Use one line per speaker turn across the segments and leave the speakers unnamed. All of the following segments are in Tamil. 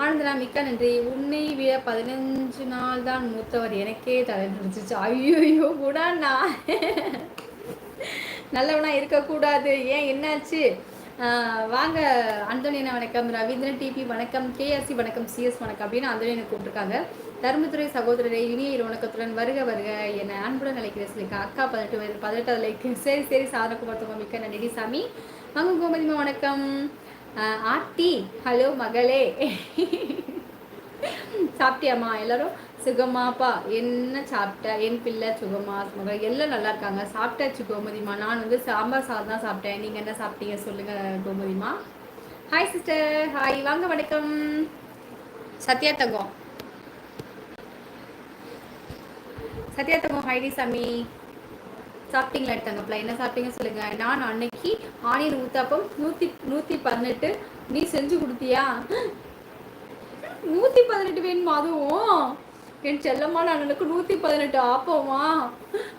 ஆனந்தனா மிக்க நன்றி. உன்னை விட பதினஞ்சு நாள் தான் மூத்தவர். எனக்கே தலை நினைச்சிச்சு ஐயோ கூட நான் நல்லவனா இருக்கக்கூடாது. ஏன் என்னாச்சு? வாங்க. அந்தோனியனா வணக்கம். ரவீந்திரன் டிபி வணக்கம். கேஎஸ்சி வணக்கம். சிஎஸ் வணக்கம். அப்படின்னு அந்தோனியனை கூப்பிட்டுருக்காங்க. தர்மத்துறை சகோதரரை இனிய இரு வணக்கத்துடன் வருக வருக என்னை அன்புடன் நினைக்கிறேன் சொல்லியிருக்கேன் அக்கா பதினெட்டு வயது பதினெட்டாவது லைக் சரி சரி சாதனை பார்த்தவங்க மிக்க நன்றி சாமி. வாங்க கோமதிமா வணக்கம். ஆர்த்தி ஹலோ மகளே. சாப்பிட்டியாம்மா? எல்லாரும் சுகமாப்பா. என்ன சாப்பிட்ட? என் பிள்ளை சுகமா? மகள் எல்லாம் நல்லா இருக்காங்க. சாப்பிட்டாச்சு கோமதிமா நான் வந்து சாம்பார் சாதம் தான் சாப்பிட்டேன். நீங்கள் என்ன சாப்பிட்டீங்க சொல்லுங்க கோமதிமா ஹாய் சிஸ்டர் ஹாய் வாங்க வணக்கம். சத்யா தங்கம். சத்யா தங்கம் ஹைடி சாமி. சாப்பிட்டீங்களா எடுத்தாங்கப்பா என்ன சாப்பிட்டீங்க சொல்லுங்க. நான் அன்னைக்கு ஆனியன் ஊத்தாப்பம் நூத்தி நூத்தி பதினெட்டு. நீ செஞ்சு கொடுத்தியா? நூத்தி பதினெட்டு வேணுமா அதுவும்? என் செல்லம்மா அண்ணனுக்கு நூத்தி பதினெட்டு ஆப்போமா?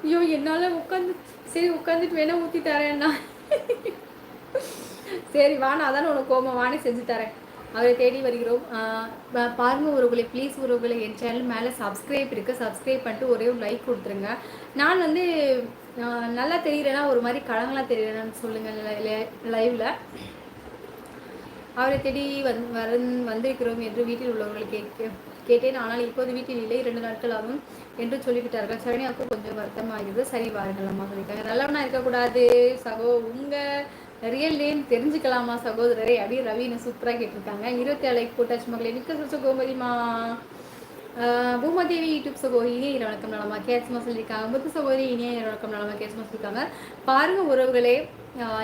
ஐயோ என்னால உட்காந்து சரி உட்காந்துட்டு வேணா ஊத்தி தரேன்னா சரி வாணா அதான் உனக்கு கோமா வாணி செஞ்சு தரேன். அவரை தேடி வருகிறோம். பாருங்க உறவுகளை ப்ளீஸ் உறவுகளை என் சேனல் மேலே சப்ஸ்கிரைப் இருக்குது சப்ஸ்கிரைப் பண்ணிட்டு ஒரே ஒரு லைக் கொடுத்துருங்க. நான் வந்து நல்லா தெரிகிறேன்னா ஒரு மாதிரி கலங்களாக தெரிகிறேன்னு சொல்லுங்கள் லைவில் அவரை தேடி வந் வர வந்திருக்கிறோம் என்று வீட்டில் உள்ளவர்கள் கேட்க கேட்டேன். ஆனால் இப்போது வீட்டில் இல்லை. இரண்டு நாட்கள் ஆகும் என்று சொல்லிவிட்டார்கள். சரணியாவுக்கு கொஞ்சம் வருத்தமாகிறது. சரி வாருங்கள் அம்மா சொல்லிட்டாங்க. நல்லவனா இருக்கக்கூடாது. சகோ உங்கள் ரியல் நேம் தெரிஞ்சுக்கலாமா சகோதரரை? அப்படி ரவின்னு சூப்பராக கேட்டிருக்காங்க. இருபத்தி ஏழு போட்டாச்சு மகளே. நிற்க சொல்ல கோமதிமா பூமாதேவி யூடியூப் சகோதரி இனிய வணக்கம் நலமா? கேட்சமா சொல்லியிருக்காங்க. முத்து சகோதரி இனிய வணக்கம் நலமா? கேட்சமா சொல்லியிருக்காங்க. பாருங்க உறவுகளே.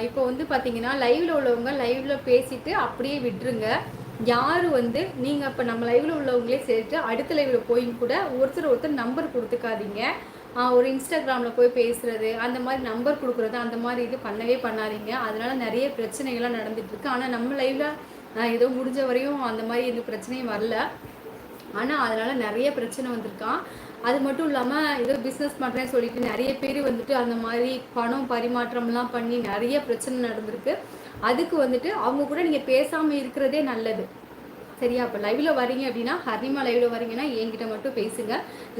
இப்போ வந்து பார்த்தீங்கன்னா லைவ்ல உள்ளவங்க லைவ்ல பேசிட்டு அப்படியே விட்டுருங்க. யார் வந்து நீங்கள் இப்போ நம்ம லைவ்ல உள்ளவங்களே சேர்த்து அடுத்த லைவ்ல போய் கூட ஒருத்தர் ஒருத்தர் நம்பர் கொடுத்துக்காதீங்க. ஒரு இன்ஸ்டாகிராமில் போய் பேசுகிறது அந்த மாதிரி நம்பர் கொடுக்குறது அந்த மாதிரி இது பண்ணவே பண்ணாதீங்க. அதனால் நிறைய பிரச்சனைகள்லாம் நடந்துகிட்ருக்கு ஆனால் நம்ம லைவ்ல ஏதோ முடிஞ்ச வரையும் அந்த மாதிரி எந்த பிரச்சனையும் வரல. ஆனால் அதனால் நிறைய பிரச்சனை வந்திருக்கான் அது மட்டும் இல்லாமல் ஏதோ பிஸ்னஸ் பண்ணுறேன்னு சொல்லிட்டு நிறைய பேர் வந்துட்டு அந்த மாதிரி பணம் பரிமாற்றம்லாம் பண்ணி நிறைய பிரச்சனை நடந்திருக்கு. அதுக்கு வந்துட்டு அவங்க கூட நீங்கள் பேசாமல் இருக்கிறதே நல்லது. சரியா? இப்போ லைவ்ல வரீங்க அப்படின்னா ஹரிமா லைவ்ல வரீங்கன்னா என்கிட்ட மட்டும் பேசுங்க.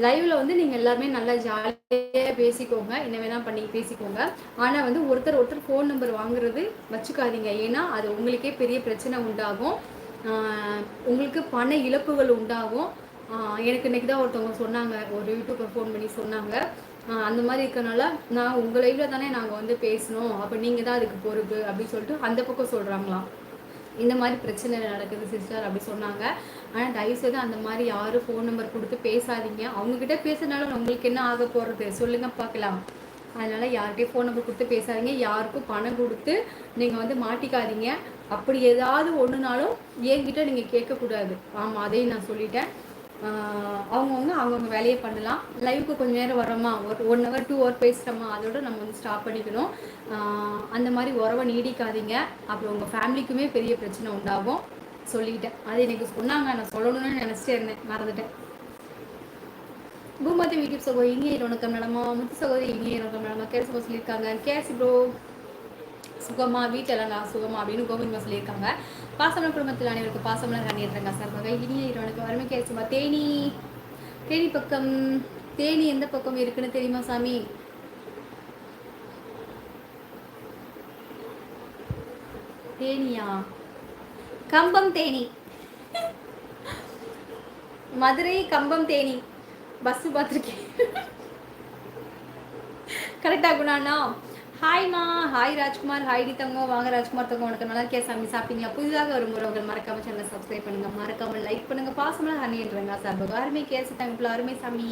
லைவ்ல வந்து நீங்கள் எல்லாருமே நல்லா ஜாலியாக பேசிக்கோங்க. என்ன வேணால் பண்ணி பேசிக்கோங்க. ஆனால் வந்து ஒருத்தர் ஒருத்தர் ஃபோன் நம்பர் வாங்குறது வச்சுக்காதீங்க. ஏன்னா அது உங்களுக்கே பெரிய பிரச்சனை உண்டாகும். உங்களுக்கு பண இழப்புகள் உண்டாகும். எனக்கு இன்றைக்கி தான் ஒருத்தவங்க சொன்னாங்க. ஒரு யூடியூபர் ஃபோன் பண்ணி சொன்னாங்க. அந்த மாதிரி இருக்கனால நான் உங்கள் லைவில் தானே நாங்கள் வந்து பேசணும். அப்போ நீங்கள் தான் அதுக்கு பொறுப்பு அப்படின்னு சொல்லிட்டு அந்த பக்கம் சொல்கிறாங்களாம் இந்த மாதிரி பிரச்சனை நடக்குது சிஸ்டர் அப்படி சொன்னாங்க. ஆனால் தயவுசெய்து அந்த மாதிரி யாரும் ஃபோன் நம்பர் கொடுத்து பேசாதீங்க. அவங்கக்கிட்ட பேசுனாலும் உங்களுக்கு என்ன ஆக போகிறது சொல்லுங்கள் பார்க்கலாம். அதனால் யார்கிட்டையும் ஃபோன் நம்பர் கொடுத்து பேசாதீங்க. யாருக்கும் பணம் கொடுத்து நீங்கள் வந்து மாட்டிக்காதீங்க. அப்படி ஏதாவது ஒன்றுனாலும் என்கிட்ட நீங்கள் கேட்கக்கூடாது. ஆமாம் அதையும் நான் சொல்லிட்டேன். அவங்கவுங்க அவங்கவுங்க வேலையை பண்ணலாம். லைவுக்கு கொஞ்சம் நேரம் வரோமா ஒரு ஒன் ஹவர் டூ ஹவர் பேசுகிறோமா அதோட நம்ம வந்து ஸ்டாப் பண்ணிக்கணும். அந்த மாதிரி உறவை நீடிக்காதீங்க. அப்புறம் உங்கள் ஃபேமிலிக்குமே பெரிய பிரச்சனை உண்டாகும். சொல்லிக்கிட்டேன் அது எனக்கு சொன்னாங்க. நான் சொல்லணும்னு நினச்சிட்டே இருந்தேன். மறந்துட்டேன். பூமதி வீட்டு சகோதரி இங்கே வணக்கம் நடமா முத்து சகோதரி இங்கே வணக்கம் நடமா கேஸ் சொல்லியிருக்காங்க கேஸ் ப்ரோ சுகமா வீட்டெல்லாம் நான் சுகமா அப்படின்னு கோவிந்தமா சொல்லியிருக்காங்க. பாசமல குடும்பத்தில் அனைவருக்கு பாசமலர் சார் சார்பாக இனிய இரவனுக்கு வறுமை கேசுமா தேனி. தேனி பக்கம் தேனி எந்த பக்கம் இருக்குன்னு தெரியுமா சாமி? தேனியா? கம்பம் தேனி. மதுரை கம்பம் தேனி. பஸ் பார்த்துருக்கேன். கரெக்டாக குணாண்ணா? ஹாய்மா ஹாய் ராஜ்குமார் ஹாய் டி தங்கம் வாங்க ராஜ்குமார் தங்கம் உனக்கு நல்லா இருக்கே? சாமி சாப்பிட்டீங்க புதிதாக வரும் உறவுகள் மறக்காம சேனல் சப்ஸ்கிரைப் பண்ணுங்க. மறக்காம லைக் பண்ணுங்க. பாசமெல்லாம் ஹனின்றங்க சார் அருமை கேசி தங்கப்பில் அருமை சாமி.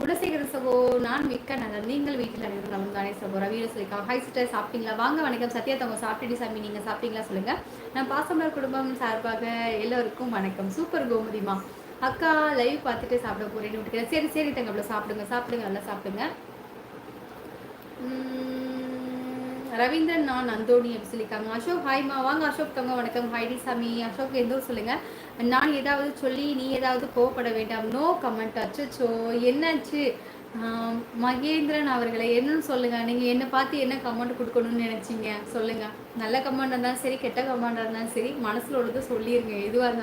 குடசேகர சகோ நான் மிக்க நல்ல நீங்கள் வீட்டில் அனைவரும் தானே சகோ? ரவியில் சொல்லியிருக்காங்க ஹாய் சிஸ்டர் சாப்பிட்டீங்களா? வாங்க வணக்கம். சத்யா தங்க சாப்பிட்டு சாமி நீங்கள் சாப்பிட்டீங்களா சொல்லுங்கள் நான் பாசமலர் குடும்பம் சார்பாக எல்லோருக்கும் வணக்கம். சூப்பர் கோமதிமா அக்கா லைவ் பார்த்துட்டு சாப்பிட போறேன்னு விட்டுக்கிறேன். சரி சரி தங்க சாப்பிடுங்க. சாப்பிடுங்க நல்லா சாப்பிடுங்க. ரவீந்திரன் நான் நந்தோனி அப்படி சொல்லியிருக்காங்க. அசோக் ஹாய்மா வாங்க அசோக் தங்க வணக்கம். ஹைடி சாமி. அசோக் எந்த சொல்லுங்க? நான் ஏதாவது சொல்லி நீ ஏதாவது கோவப்பட வேண்டாம். நோ கமெண்ட் அச்சோ என்னாச்சு? மகேந்திரன் அவர்களை என்னன்னு சொல்லுங்க. நீங்க என்ன பார்த்து என்ன கமெண்ட் கொடுக்கணும்னு நினைச்சீங்க? சொல்லுங்க. நல்ல கமெண்ட் இருந்தாலும் சரி கெட்ட கமெண்ட் இருந்தாலும் சரி மனசுல உள்ளது சொல்லிருங்க. எதுவாக இருந்தாலும்